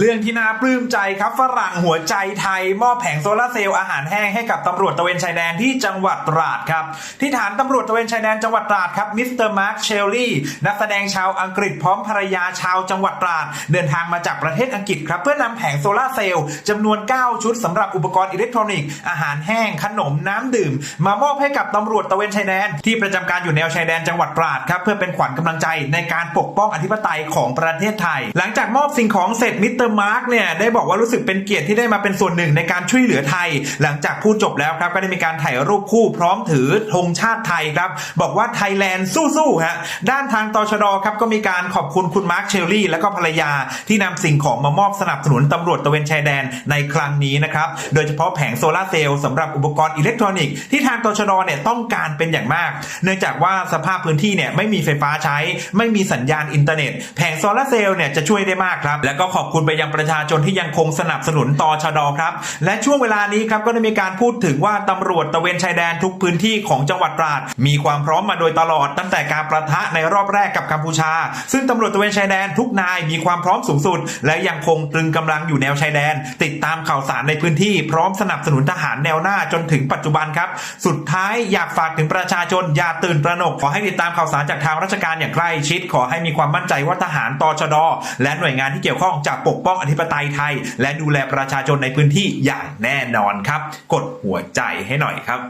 เรื่องที่น่าปลื้มใจครับฝรั่งหัวใจไทย มอบแผงโซลาเซลล์อาหารแห้งให้กับตำรวจตะเวนชายแดนที่จังหวัดตราดครับ ที่ฐานตำรวจตะเวนชายแดนจังหวัดตราดครับมิสเตอร์มาร์คเชลลี่นักแสดงชาวอังกฤษพร้อมภรรยาชาวจังหวัดตราด เดินทางมาจากประเทศอังกฤษครับเพื่อนำแผงโซลาเซลล์จำนวน 9 ชุดสำหรับอุปกรณ์อิเล็กทรอนิกส์อาหารแห้งขนมน้ำดื่ม มามอบให้กับตำรวจตะเวนชายแดนที่ประจำการอยู่แนวชายแดนจังหวัดตราดครับเพื่อเป็นขวัญกำลังใจในการปกป้องอธิปไตยของประเทศไทย หลังจากมอบสิ่งของเสร็จมิสเตอร์มาร์กเนี่ยได้บอกว่ารู้สึกเป็นเกียรติที่ได้มาเป็นส่วนหนึ่งในการช่วยเหลือไทย หลังจากพูดจบแล้วครับก็ได้มีการถ่ายรูปคู่พร้อมถือธงชาติไทยครับ บอกว่าไทยแลนด์สู้ๆฮะด้านทางตชดครับก็มีการขอบคุณคุณมาร์คเชลลี่ และก็ภรรยาที่นำสิ่งของมามอบสนับสนุนตำรวจตะเวนชายแดนในครั้งนี้นะครับโดยเฉพาะแผงโซลาเซลล์สำหรับอุปกรณ์อิเล็กทรอนิกส์ที่ทางตชดเนี่ยต้องการเป็นอย่างมาก เนื่องจากว่าสภาพพื้นที่เนี่ยไม่มีไฟฟ้าใช้ ไม่มีสัญญาณอินเทอร์เน็ต แผงโซลาเซลล์เนี่ยจะช่วยได้มากครับ และก็ขอบคุณไปยังประชาชนที่ยังคงสนับสนุนตชดครับ และช่วงเวลานี้ครับก็ได้มีการพูดถึงว่าตำรวจตะเวนชายแดนทุกพื้นที่ของจังหวัดตราด มีความพร้อมมาโดยตลอด ตั้งแต่การประทะในรอบแรกกับกัมพูชา ซึ่งตำรวจตะเวนชายแดนทุกนายมีความพร้อมสูงสุด และยังคงตรึงกำลังอยู่แนวชายแดน ติดตามข่าวสารในพื้นที่พร้อมสนับสนุนทหารแนวหน้าจนถึงปัจจุบันครับ สุดท้ายอยากฝากถึงประชาชนอย่าตื่นตระหนกขอให้ติดตามข่าวสารจากทางราชการอย่างใกล้ชิด ขอให้มีความมั่นใจว่าทหารตชด และหน่วยงานที่เกี่ยวข้องจะปกป้อมป้องอธิปไตยไทย และดูแลประชาชนในพื้นที่อย่างแน่นอนครับ กดหัวใจให้หน่อยครับ